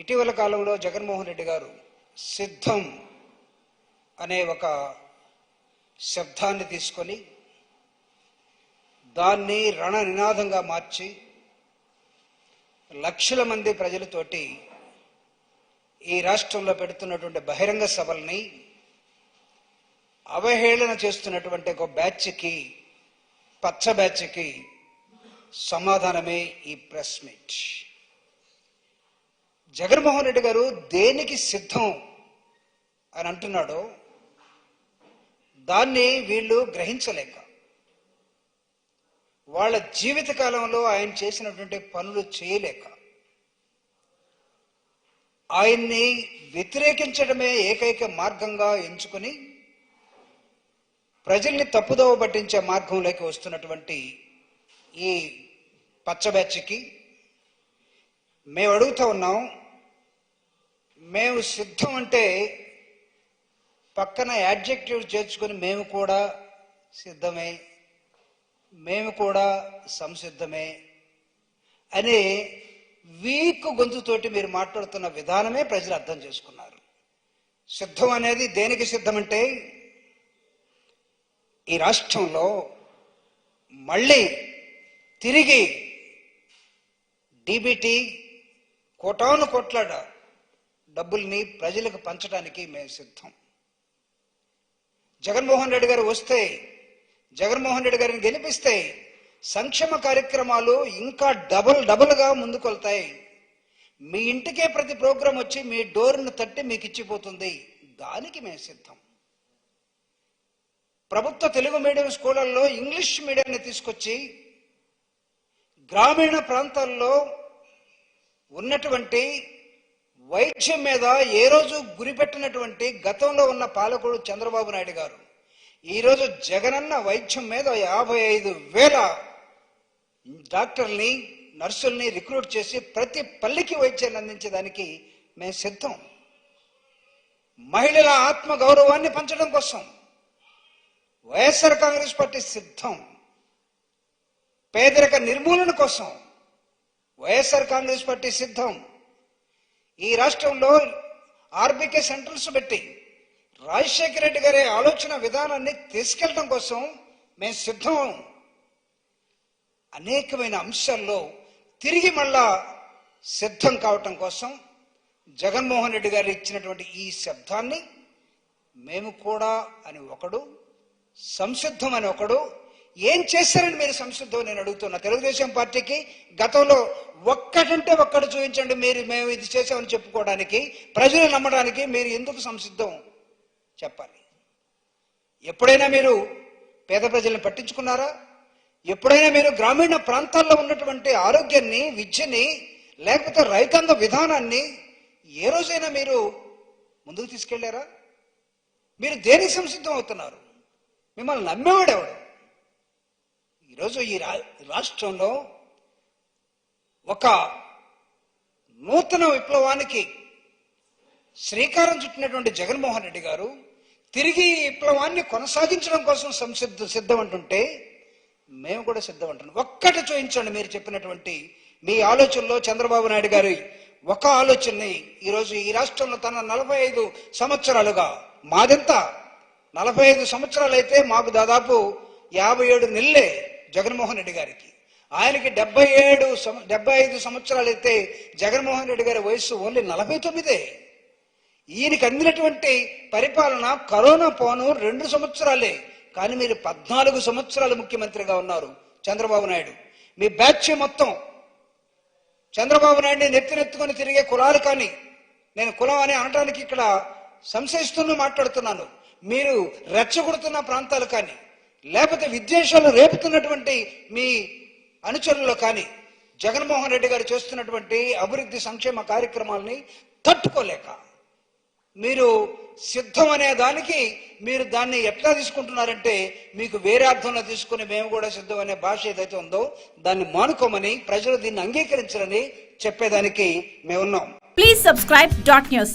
ఇటీవల కాలంలో జగన్మోహన్ రెడ్డి గారు సిద్ధం అనే ఒక శబ్దాన్ని తీసుకొని దాన్ని రణ నినాదంగా మార్చి లక్షల మంది ప్రజలతోటి ఈ రాష్ట్రంలో పెడుతున్నటువంటి బహిరంగ సభల్ని అవహేళన చేస్తున్నటువంటి ఒక బ్యాచ్కి పచ్చ బ్యాచ్కి సమాధానమే ఈ ప్రెస్ మీట్. జగన్మోహన్ రెడ్డి గారు దేనికి సిద్ధం అని అంటున్నాడో దాన్ని వీళ్ళు గ్రహించలేక వాళ్ళ జీవిత కాలంలో ఆయన చేసినటువంటి పనులు చేయలేక ఆయన్ని వ్యతిరేకించడమే ఏకైక మార్గంగా ఎంచుకొని ప్రజల్ని తప్పుదోవ పట్టించే మార్గంలోకి వస్తున్నటువంటి ఈ పచ్చ బ్యాచ్కి మేము అడుగుతా ఉన్నాం మేము సిద్ధం అంటే పక్కన యాడ్జెక్టివ్ చేర్చుకొని మేము కూడా సిద్ధమే మేము కూడా సంసిద్ధమే అనే వీక్ గొంతుతోటి మీరు మాట్లాడుతున్న విధానమే ప్రజలు అర్థం చేసుకున్నారు. సిద్ధం అనేది దేనికి సిద్ధం అంటే ఈ రాష్ట్రంలో మళ్ళీ తిరిగి డీబీటీ కోటాను కోట్లాడ డబ్బుల్ని ప్రజలకు పంచడానికి మేము సిద్ధం. జగన్మోహన్ రెడ్డి గారు వస్తే జగన్మోహన్ రెడ్డి గారిని గెలిపిస్తే సంక్షేమ కార్యక్రమాలు ఇంకా డబుల్ డబుల్గా ముందుకెళ్తాయి మీ ఇంటికే ప్రతి ప్రోగ్రాం వచ్చి మీ డోర్ను తట్టి మీకు ఇచ్చిపోతుంది. దానికి మేము సిద్ధం. ప్రభుత్వ తెలుగు మీడియం స్కూళ్ళల్లో ఇంగ్లీష్ మీడియాన్ని తీసుకొచ్చి గ్రామీణ ప్రాంతాల్లో ఉన్నటువంటి వైద్యం మీద ఏ రోజు గురిపెట్టినటువంటి గతంలో ఉన్న పాలకుడు చంద్రబాబు నాయుడు గారు ఈరోజు జగనన్న వైద్యం మీద యాభై ఐదు వేల డాక్టర్ని నర్సుల్ని రిక్రూట్ చేసి ప్రతి పల్లికి వైద్యాన్ని అందించడానికి మేము సిద్ధం. మహిళల ఆత్మ గౌరవాన్ని పంచడం కోసం వైఎస్ఆర్ కాంగ్రెస్ పార్టీ సిద్ధం. పేదరిక నిర్మూలన కోసం వైఎస్ఆర్ కాంగ్రెస్ పార్టీ సిద్ధం. ఈ రాష్ట్రంలో ఆర్బీకే సెంటర్స్ పెట్టి రాజశేఖర రెడ్డి గారి ఆలోచన విధానాన్ని తీసుకెళ్ళడం కోసం మేము సిద్ధం. అనేకమైన అంశాల్లో తిరిగి మళ్ళా సిద్ధం కావటం కోసం జగన్మోహన్ రెడ్డి గారు ఇచ్చినటువంటి ఈ శబ్దాన్ని మేము కూడా అని ఒకడు సంసిద్ధం అని ఒకడు ఏం చేశారని మీరు సంసిద్ధం నేను అడుగుతున్నా. తెలుగుదేశం పార్టీకి గతంలో ఒక్కటంటే ఒక్కడు చూపించండి మీరు మేము ఇది చేసామని చెప్పుకోవడానికి ప్రజలు నమ్మడానికి మీరు ఎందుకు సంసిద్ధం చెప్పాలి. ఎప్పుడైనా మీరు పేద ప్రజల్ని పట్టించుకున్నారా? ఎప్పుడైనా మీరు గ్రామీణ ప్రాంతాల్లో ఉన్నటువంటి ఆరోగ్యాన్ని విద్యని లేకపోతే రైతాంగ విధానాన్ని ఏ రోజైనా మీరు ముందుకు తీసుకెళ్ళారా? మీరు దేనికి సంసిద్ధం అవుతున్నారు? మిమ్మల్ని నమ్మేవాడెవడు? ఈరోజు ఈ రా రాష్ట్రంలో ఒక నూతన విప్లవానికి శ్రీకారం చుట్టినటువంటి జగన్మోహన్ రెడ్డి గారు తిరిగి ఈ విప్లవాన్ని కొనసాగించడం కోసం సంసిద్ధ సిద్ధం అంటుంటే మేము కూడా సిద్ధం అంటున్నాం ఒక్కటి చూపించండి మీరు చెప్పినటువంటి మీ ఆలోచనలో చంద్రబాబు నాయుడు గారి ఒక ఆలోచనని ఈరోజు ఈ రాష్ట్రంలో తన నలభై ఐదు సంవత్సరాలుగా మాదెంత? నలభై ఐదు సంవత్సరాలు అయితే మాకు దాదాపు యాభై ఏడు నెలలే జగన్మోహన్ రెడ్డి గారికి. ఆయనకి డెబ్బై ఏడు డెబ్బై ఐదు సంవత్సరాలు అయితే జగన్మోహన్ రెడ్డి గారి వయస్సు ఓన్లీ నలభై తొమ్మిదే. ఈయనకి అందినటువంటి పరిపాలన కరోనా పోను రెండు సంవత్సరాలే. కానీ మీరు పద్నాలుగు సంవత్సరాలు ముఖ్యమంత్రిగా ఉన్నారు చంద్రబాబు నాయుడు. మీ బ్యాచ్ మొత్తం చంద్రబాబు నాయుడిని నెత్తినెత్తుకొని తిరిగే కులాలు కానీ నేను కులం అని అనడానికి ఇక్కడ సంశయిస్తూనే మాట్లాడుతున్నాను. మీరు రెచ్చగొడుతున్న ప్రాంతాలు కానీ లేకపోతే విద్వేషాలు రేపుతున్నటువంటి మీ అనుచరుల్లో కానీ జగన్మోహన్ రెడ్డి గారు చేస్తున్నటువంటి అభివృద్ధి సంక్షేమ కార్యక్రమాలని తట్టుకోలేక మీరు సిద్ధం అనే దానికి మీరు దాన్ని ఎట్లా తీసుకుంటున్నారంటే మీకు వేరే అర్థంలో తీసుకుని మేము కూడా సిద్ధం అనే భాష ఏదైతే ఉందో దాన్ని మానుకోమని ప్రజలు దీన్ని అంగీకరించాలని చెప్పేదానికి మేమున్నాం. Please subscribe dot news